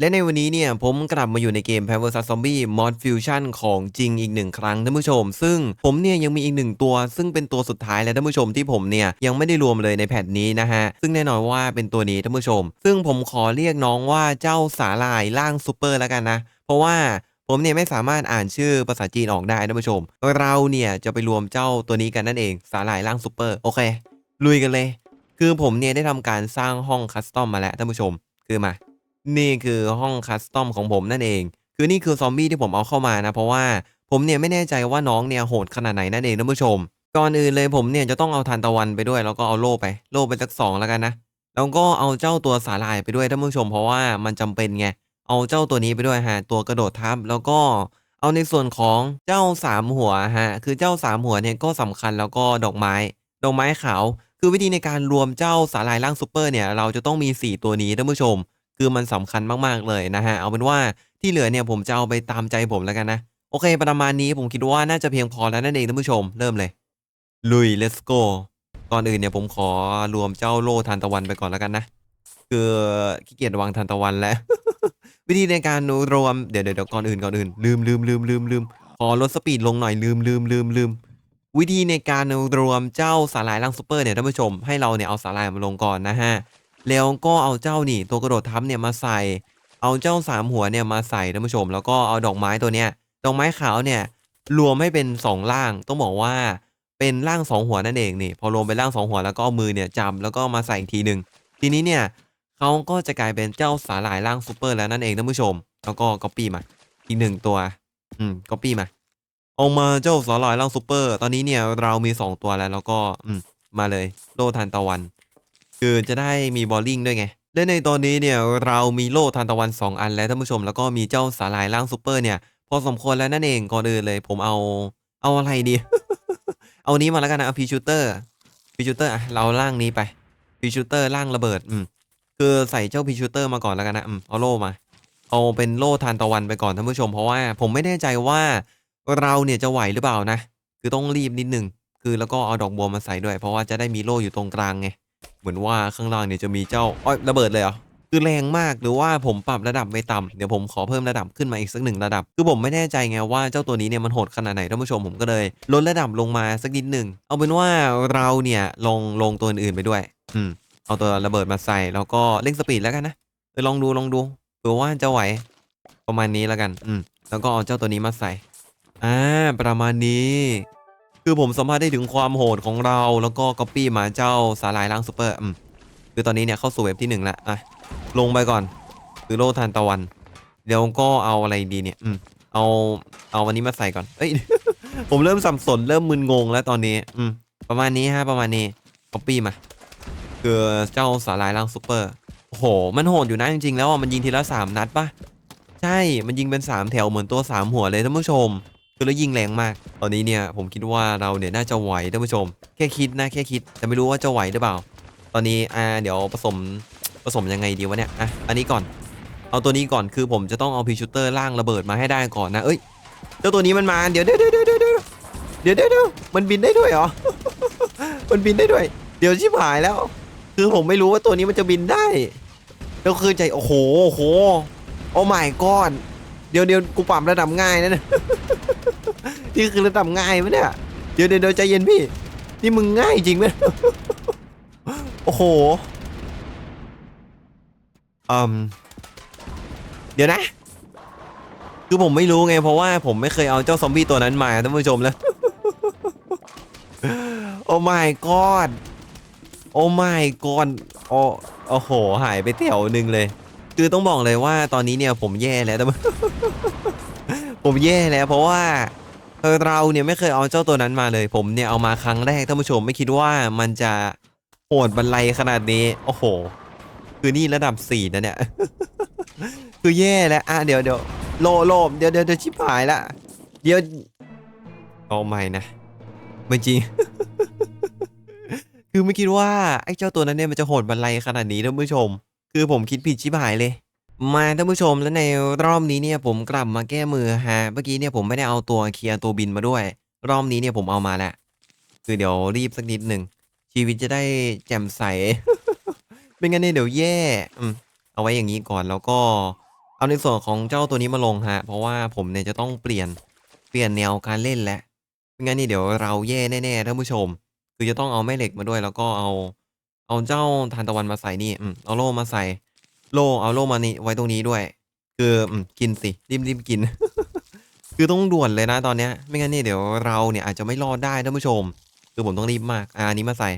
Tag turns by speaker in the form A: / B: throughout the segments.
A: และในวันนี้เนี่ยผมกลับมาอยู่ในเกม p a v e r s Zombie Mod Fusion ของจริงอีกหนึ่งครั้งท่านผู้ชม ซึ่งผมเนี่ยยังมีอีกหนึ่งตัว ซึ่งเป็นตัวสุดท้ายแล้วท่านผู้ชมที่ผมเนี่ยยังไม่ได้รวมเลยในแพทนี้นะฮะ ซึ่งแน่นอนว่าเป็นตัวนี้ท่านผู้ชม ซึ่งผมขอเรียกน้องว่าเจ้าสาลายล่างซูเปอร์แล้วกันนะ เพราะว่าผมเนี่ยไม่สามารถอ่านชื่อภาษาจีนออกได้ท่านผู้ชม เราเนี่ยจะไปรวมเจ้าตัวนี้กันนั่นเองสาลายล่างซูเปอร์โอเคลุยกันเลย คือผมเนี่ยได้ทำการสร้างห้องคัสตอมมาแล้วท่านผู้ชมคือมา นี่คือห้องคัสตอมของผมนั่นเอง คือนี่คือซอมบี้ที่ผมเอาเข้ามานะ เพราะว่าผมเนี่ยไม่แน่ใจว่าน้องเนี่ยโหดขนาดไหนนั่นเองท่านผู้ชม ก่อนอื่นเลยผมเนี่ยจะต้องเอาทานตะวันไปด้วย แล้วก็เอาโล่ไป โล่ไปสักสองแล้วกันนะ แล้วก็เอาเจ้าตัวสาลายไปด้วยท่านผู้ชม เพราะว่ามันจำเป็นไง เอาเจ้าตัวนี้ไปด้วยฮะ ตัวกระโดดทับ แล้วก็เอาในส่วนของเจ้าสามหัวฮะ คือเจ้าสามหัวเนี่ยก็สำคัญแล้วก็ดอกไม้ ดอกไม้ขาว คือวิธีในการรวมเจ้าสาลายล่างซูเปอร์เนี่ย เราจะต้องมี 4 ตัวนี้ท่านผู้ชม คือมันสำคัญมากๆเลยนะฮะ เอาเป็นว่าที่เหลือเนี่ยผมจะเอาไปตามใจผมแล้วกันนะ โอเค ประมาณนี้ผมคิดว่าน่าจะเพียงพอแล้วนั่นเองท่านผู้ชม เริ่มเลย ลุย let's go ก่อนอื่นเนี่ยผมขอรวมเจ้าโลทานตะวันไปก่อนแล้วกันนะ คือขี้เกียจวางทานตะวันแล้ว วิธีในการรวมเดี๋ยวเดี๋ยวก่อนอื่นก่อนอื่น ลืมลืมลืมลืมลืมขอลดสปีดลงหน่อยลืมลืมลืมลืมวิธีในการรวมเจ้าสาลายล่างซูเปอร์เนี่ยท่านผู้ชมให้เราเนี่ยเอาสาลายมาลงก่อนนะฮะ แล้วก็เอาเจ้านี่ตัวกระโดดทับเนี่ยมาใส่ เอาเจ้าสามหัวเนี่ยมาใส่ท่านผู้ชม แล้วก็เอาดอกไม้ตัวเนี้ยดอกไม้ขาวเนี่ยรวมให้เป็นสองล่างต้องบอกว่าเป็นล่างสองหัวนั่นเองนี่พอรวมเป็นล่างสองหัวแล้วก็เอามือเนี่ยจับแล้วก็มาใส่อีกทีหนึ่งทีนี้เนี่ยเขาก็จะกลายเป็นเจ้าสาหร่ายล่างซูเปอร์แล้วนั่นเองท่านผู้ชม แล้วก็ก๊อปปี้มาอีกหนึ่งตัว อืมก๊อปปี้มาเอามาเจ้าสาหร่ายล่างซูเปอร์ ตอนนี้เนี่ยเรามีสองตัวแล้วแล้วก็อืมมาเลยโลทานตะวัน คือจะได้มีบอลลิงด้วยไง และในตอนนี้เนี่ยเรามีโล่ทานตะวัน 2 อันแล้วท่านผู้ชมแล้วก็มีเจ้าสาลายล่างซูเปอร์เนี่ย พอสมควรแล้วนั่นเองก่อนอื่นเลย ผมเอาเอาอะไรดี เอานี้มาแล้วกันนะเอาพีชูเตอร์พีชูเตอร์อะเราล่างนี้ไปพีชูเตอร์ล่างระเบิดอืมคือใส่เจ้าพีชูเตอร์มาก่อนแล้วกันนะอืมเอาโล่มา เอาเป็นโล่ทานตะวันไปก่อนท่านผู้ชม เพราะว่าผมไม่แน่ใจว่าเราเนี่ยจะไหวหรือเปล่านะ คือต้องรีบนิดนึงคือแล้วก็เอาดอกบัวมาใส่ด้วย เพราะว่าจะได้มีโล่อยู่ตรงกลางไง เหมือนว่าข้างล่างเนี่ยจะมีเจ้าอ้อยระเบิดเลยเหรอคือแรงมากหรือว่าผมปรับระดับไม่ต่ำเดี๋ยวผมขอเพิ่มระดับขึ้นมาอีกสักหนึ่งระดับ คือผมไม่แน่ใจไงว่าเจ้าตัวนี้เนี่ยมันโหดขนาดไหนท่านผู้ชมผมก็เลยลดระดับลงมาสักนิดหนึ่งเอาเป็นว่าเราเนี่ยลงลงตัวอื่นไปด้วยอืมเอาตัวระเบิดมาใส่แล้วก็เร่งสปีดแล้วกันนะเออลองดูลองดูเผื่อว่าจะไหวประมาณนี้แล้วกัน อืมแล้วก็เอาเจ้าตัวนี้มาใส่อ่าประมาณนี้ คือผมสัมผัสได้ถึงความโหดของเราแล้วก็ก๊อปปี้มาเจ้าสาลายล้างซูเปอร์อืมคือตอนนี้เนี่ยเข้าสู่เว็บที่หนึ่งแล้วอะลงไปก่อนคือโลทานตะวัน เดี๋ยวก็เอาอะไรดีเนี่ย อืมเอาเอาวันนี้มาใส่ก่อนเอ้ย ผมเริ่มสับสนเริ่มมึนงงแล้วตอนนี้ อืมประมาณนี้ฮะประมาณนี้ก๊อปปี้มาคือเจ้าสาลายล้างซูเปอร์โอ้โห มันโหดอยู่นะจริงๆแล้วมันยิงทีละสามนัดปะใช่มันยิงเป็นสามแถวเหมือนตัวสามหัวเลยท่านผู้ชม คือแล้วยิงแรงมาก ตอนนี้เนี่ยผมคิดว่าเราเนี่ยน่าจะไหวท่านผู้ชม แค่คิดนะแค่คิดจะไม่รู้ว่าจะไหวหรือเปล่า ตอนนี้อ่าเดี๋ยวผสมผสมยังไงดีวะเนี่ยอะอันนี้ก่อน เอาตัวนี้ก่อนคือผมจะต้องเอาพีชูเตอร์ล่างระเบิดมาให้ได้ก่อนนะเอ้ยเจ้าตัวนี้มันมาเดี๋ยวเดี๋ยวเดี๋ยวเดี๋ยวเดี๋ยวเดี๋ยวมันบินได้ด้วยเหรอมันบินได้ด้วย เดี๋ยวชิบหายแล้ว คือผมไม่รู้ว่าตัวนี้มันจะบินได้แล้วคือใจโอ้โหโอ้โหโอ้ไม่ก้อนเดี๋ยวเดี๋ยวกูปรัมระดับง่ายนะเนี่ย นี่คือระดับง่ายไหมเนี่ย เดี๋ยวเดี๋ยวใจเย็นพี่ นี่มึงง่ายจริงไหมโอ้โหอืมเดี๋ยวนะ คือผมไม่รู้ไงเพราะว่าผมไม่เคยเอาเจ้าซอมบี้ตัวนั้นมาท่านผู้ชมแล้ว โอ้ my god โอ้ my god โอ้โอ้โห หายไปแถวหนึ่งเลย คือต้องบอกเลยว่าตอนนี้เนี่ยผมแย่แล้วแต่ผมแย่แล้วเพราะว่า เราเนี่ยไม่เคยเอาเจ้าตัวนั้นมาเลย ผมเนี่ยเอามาครั้งแรกท่านผู้ชมไม่คิดว่ามันจะโหดบรรลัยขนาดนี้ โอ้โห คือนี่ระดับสี่นะเนี่ย คือแย่แล้วอะเดี๋ยวเดี๋ยวโลโลมเดี๋ยวเดี๋ยวเดี๋ยวชิบหายละเดี๋ยวเอาใหม่นะไม่จริง คือไม่คิดว่าไอ้เจ้าตัวนั้นเนี่ยมันจะโหดบรรลัยขนาดนี้ท่านผู้ชม คือผมคิดผิดชิบหายเลย มาท่านผู้ชมแล้วในรอบนี้เนี่ยผมกลับมาแก้มือฮะเมื่อกี้เนี่ยผมไม่ได้เอาตัวเคลียร์ตัวบินมาด้วย รอบนี้เนี่ยผมเอามาแหล้วคือเดี๋ยวรีบสักนิดหนึ่งชีวิตจะได้แจ่มใส ไม่งั้นเนี่ยเดี๋ยวแย่อืมเอาไว้อย่างนี้ก่อนแล้วก็ เอาในส่วนของเจ้าตัวนี้มาลงฮะ เพราะว่าผมเนี่ยจะต้องเปลี่ยนเปลี่ยนแนวการเล่นแหล้วไม่งั้นนี่เดี๋ยวเราแย่แน่ๆท่านผู้ชม คือจะต้องเอาแม่เหล็กมาด้วย แล้วก็เอา เอาเจ้าทานตะวันมาใส่นี่อืมเอาโล่มาใส่ โล่เอาโล่มานี่ไว้ตรงนี้ด้วย คืออกินสิรีบรีบกิน คือต้องด่วนเลยนะตอนเนี้ย ไม่งั้นนี่เดี๋ยวเราเนี่ยอาจจะไม่รอดได้ท่านผู้ชม คือผมต้องรีบมากอ่าอันนี้มาใส่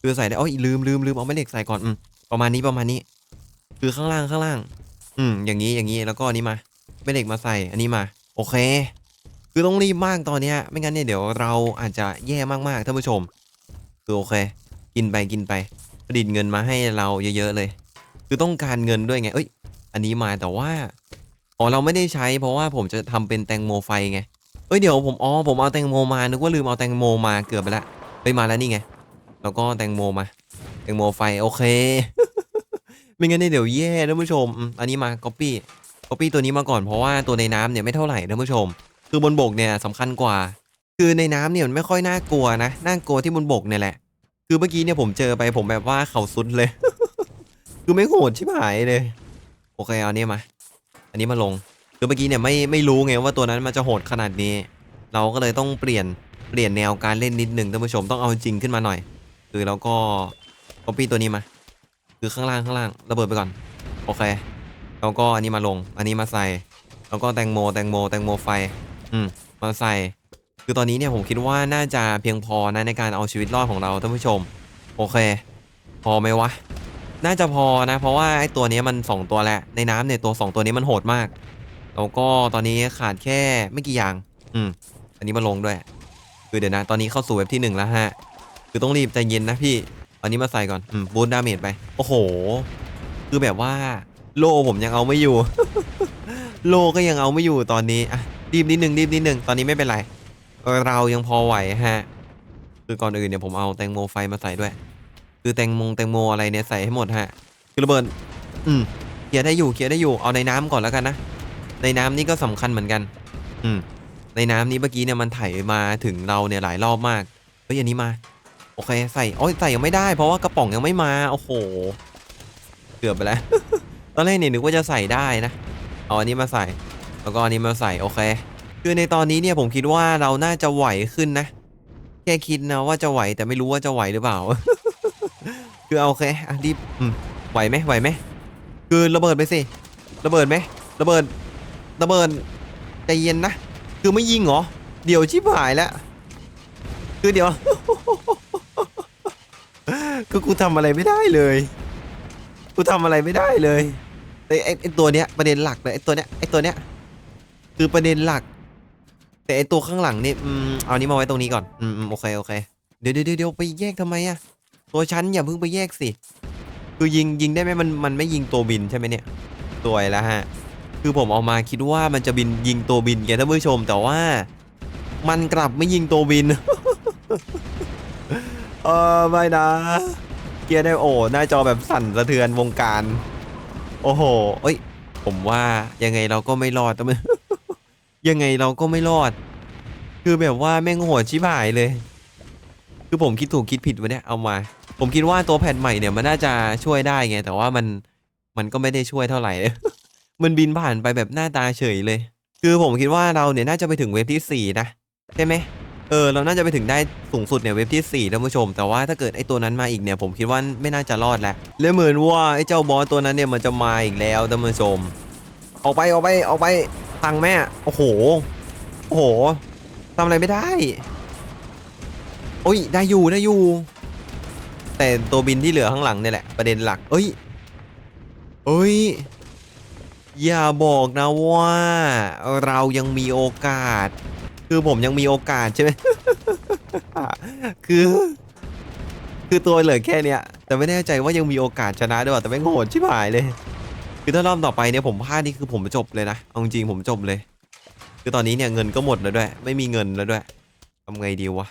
A: คือใส่ได้เอ้ยลืมลืมลืมเอาแม่เหล็กใส่ก่อนอืมประมาณนี้ประมาณนี้ คือข้างล่างข้างล่าง อืมอย่างนี้อย่างนี้แล้วก็อันนี้มาแม่เหล็กมาใส่อันนี้มา โอเค คือต้องรีบมากตอนเนี้ย ไม่งั้นเนี่ยเดี๋ยวเราอาจจะแย่มากๆท่านผู้ชมคือโอเค กินไปกินไปผลิตเงินมาให้เราเยอะๆเลย คือต้องการเงินด้วยไง เอ้ย อันนี้มาแต่ว่า อ๋อ เราไม่ได้ใช้ เพราะว่าผมจะทำเป็นแตงโมไฟไง เอ้ย เดี๋ยวผม อ๋อ ผมเอาแตงโมมา นึกว่าลืมเอาแตงโมมา เกือบไปละไปมาแล้วนี่ไง แล้วก็แตงโมมา แตงโมไฟ โอเค ไม่งั้นเดี๋ยวแย่ท่านผู้ชม อันนี้มา copy copy ตัวนี้มาก่อน เพราะว่าตัวในน้ำเนี่ยไม่เท่าไหร่ท่านผู้ชม คือบนบกเนี่ยสำคัญกว่า คือในน้ำเนี่ยมันไม่ค่อยน่ากลัวนะ น่ากลัวที่บนบกเนี่ยแหละ คือเมื่อกี้เนี่ยผมเจอไปผมแบบว่าเข่าสุดเลย คือไม่โหดชิบหายเลย โอเคเอาอันนี้มา อันนี้มาลงคือเมื่อกี้เนี่ยไม่ไม่รู้ไงว่าตัวนั้นมันจะโหดขนาดนี้ เราก็เลยต้องเปลี่ยนเปลี่ยนแนวการเล่นนิดหนึ่งท่านผู้ชมต้องเอาจริงขึ้นมาหน่อย คือเราก็ copy ตัวนี้มา คือข้างล่างข้างล่างระเบิดไปก่อน โอเคแล้วก็อันนี้มาลง อันนี้มาใส่ แล้วก็แตงโมแตงโมแตงโมไฟ อืมมาใส่ คือตอนนี้เนี่ยผมคิดว่าน่าจะเพียงพอนะในการเอาชีวิตรอดของเราท่านผู้ชม โอเค พอไหมวะ น่าจะพอนะ เพราะว่าไอ้ตัวนี้มัน 2 ตัวแหละในน้ำเนี่ยตัว 2 ตัวนี้มันโหดมาก แล้วก็ตอนนี้ขาดแค่ไม่กี่อย่าง อืม อันนี้มาลงด้วย คือเดี๋ยวนะ ตอนนี้เข้าสู่เว็บที่ 1 แล้วฮะ คือต้องรีบใจเย็นนะพี่ อันนี้มาใส่ก่อน อืมบูทดาเมจไป โอ้โห คือแบบว่า โลผมยังเอาไม่อยู่ โลก็ยังเอาไม่อยู่ตอนนี้ อะ รีบนิดนึงรีบนิดนึง ตอนนี้ไม่เป็นไร เรายังพอไหวฮะ คือก่อนอื่นเนี่ยผมเอาแตงโมไฟมาใส่ด้วย คือแตงโมแตงโมอะไรเนี่ยใส่ให้หมดฮะ คือระเบิด อืมเคลียร์ได้อยู่เคลียร์ได้อยู่เอาในน้ำก่อนแล้วกันนะ ในน้ำนี่ก็สำคัญเหมือนกัน อืม ในน้ำนี้เมื่อกี้เนี่ยมันไถมาถึงเราเนี่ยหลายรอบมากเฮ้ยอันนี้มา โอเคใส่โอ้ยใส่ยังไม่ได้ เพราะว่ากระป๋องยังไม่มาโอ้โห เกือบไปแล้วตอนแรกเนี่ยนึกว่าจะใส่ได้นะเอาอันนี้มาใส่ แล้วก็อันนี้มาใส่โอเค คือในตอนนี้เนี่ยผมคิดว่าเราน่าจะไหวขึ้นนะ แค่คิดนะว่าจะไหวแต่ไม่รู้ว่าจะไหวหรือเปล่า คือเอาโอเคอะรีบอืมไหวไหมไหวไหมคือระเบิดไปสิระเบิดไหมระเบิดระเบิดใจเย็นนะคือไม่ยิงเหรอเดี๋ยวชิบหายแล้วคือเดี๋ยวคือกูทำอะไรไม่ได้เลยกูทำอะไรไม่ได้เลยไอ้ไอ้ตัวเนี้ยประเด็นหลักเลยไอ้ตัวเนี้ยไอ้ตัวเนี้ยคือประเด็นหลัก แต่ไอ้ตัวข้างหลังนี่อืมเอานี้มาไว้ตรงนี้ก่อนอืมอืมโอเคโอเคเดี๋ยวเดี๋ยวเดี๋ยวไปแยกทำไมอะ ตัวฉันอย่าเพิ่งไปแยกสิ คือยิงยิงได้ไหมมันมันไม่ยิงตัวบินใช่ไหมเนี่ยสวยแล้วฮะ คือผมเอามาคิดว่ามันจะบินยิงตัวบินแกท่านผู้ชม แต่ว่า มันกลับไม่ยิงตัวบิน เออไม่นะ เกียร์ได้โอ้หน้าจอแบบสั่นสะเทือนวงการ โอ้โห เอ้ย ผมว่ายังไงเราก็ไม่รอดแต่ยังไงเราก็ไม่รอด คือแบบว่าแม่งโหดชิบหายเลย คือผมคิดถูกคิดผิดวะเนี่ยเอามา ผมคิดว่าตัวแผ่นใหม่เนี่ยมันน่าจะช่วยได้ไง แต่ว่ามันมันก็ไม่ได้ช่วยเท่าไหร่ มันบินผ่านไปแบบหน้าตาเฉยเลย คือผมคิดว่าเราเนี่ยน่าจะไปถึงเว็บที่สี่นะใช่ไหมเออเราน่าจะไปถึงได้สูงสุดเนี่ยเว็บที่สี่ท่านผู้ชม แต่ว่าถ้าเกิดไอ้ตัวนั้นมาอีกเนี่ยผมคิดว่าไม่น่าจะรอดแล้วและเหมือนว่าไอ้เจ้าบอสตัวนั้นเนี่ยมันจะมาอีกแล้วท่านผู้ชม ออกไปออกไปออกไปตังแม่ โอ้โห โอ้โหทำอะไรไม่ได้ โอ้ยได้อยู่ได้อยู่ แต่ตัวบินที่เหลือข้างหลังเนี่ยแหละประเด็นหลักเอ้ยเอ้ยอย่าบอกนะว่าเรายังมีโอกาส คือผมยังมีโอกาสใช่ไหมคือ คือตัวเหลือแค่เนี้ยแต่ไม่แน่ใจว่ายังมีโอกาสชนะด้วยวะแต่ไม่โหดชิบหายเลย คือถ้ารอบต่อไปเนี่ยผมพลาดนี่คือผมจบเลยนะเอาจริงผมจบเลย คือตอนนี้เนี่ยเงินก็หมดแล้วด้วย ไม่มีเงินแล้วด้วยทำไงดีวะ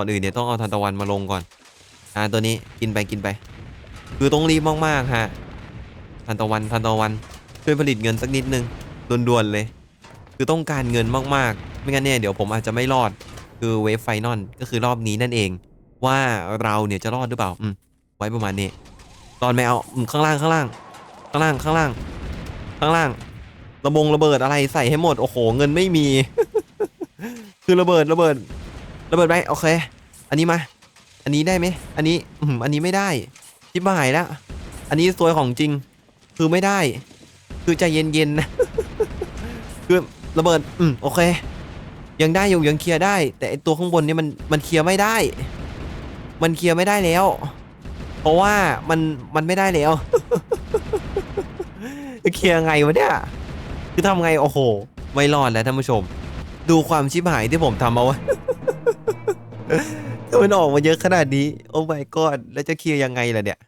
A: ก่อนอื่นเนี่ยต้องเอาทานตะวันมาลงก่อนอ่าตัวนี้กินไปกินไป คือต้องรีบมากๆฮะทานตะวันทานตะวันช่วยผลิตเงินสักนิดนึงด่วนๆเลย คือต้องการเงินมากๆ ไม่งั้นเนี่ยเดี๋ยวผมอาจจะไม่รอดคือเวฟไฟนอลก็คือรอบนี้นั่นเอง ว่าเราเนี่ยจะรอดหรือเปล่าอืมไว้ประมาณนี้ตอนไม่เอาอืมข้างล่างข้างล่าง ข้างล่างข้างล่าง ข้างล่างระบงระเบิดอะไรใส่ให้หมดโอ้โหเงินไม่มี คือระเบิดระเบิด ระเบิดไปโอเค อันนี้มา อันนี้ได้ไหมอันนี้อืมอันนี้ไม่ได้ชิบหายแล้วอันนี้ซวยของจริง คือไม่ได้ คือใจเย็นๆนะคือระเบิด อืมโอเค ยังได้อยู่ยังเคลียร์ได้ แต่ไอตัวข้างบนเนี่ยมันมันเคลียร์ไม่ได้ มันเคลียร์ไม่ได้แล้ว เพราะว่ามันมันไม่ได้แล้วจะเคลียร์ไงวะเนี่ยคือทำไงโอ้โห ไม่รอดแล้วท่านผู้ชม ดูความชิบหายที่ผมทำเอาไว้ ถ้ามันออกมาเยอะขนาดนี้ โอ้ my god แล้วจะเคลียร์ยังไงล่ะเนี่ย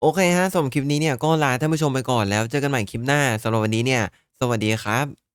A: โอเคฮะสำหรับคลิปนี้เนี่ยก็ลาท่านผู้ชมไปก่อนแล้วเจอกันใหม่คลิปหน้าสำหรับวันนี้เนี่ย สวัสดีครับ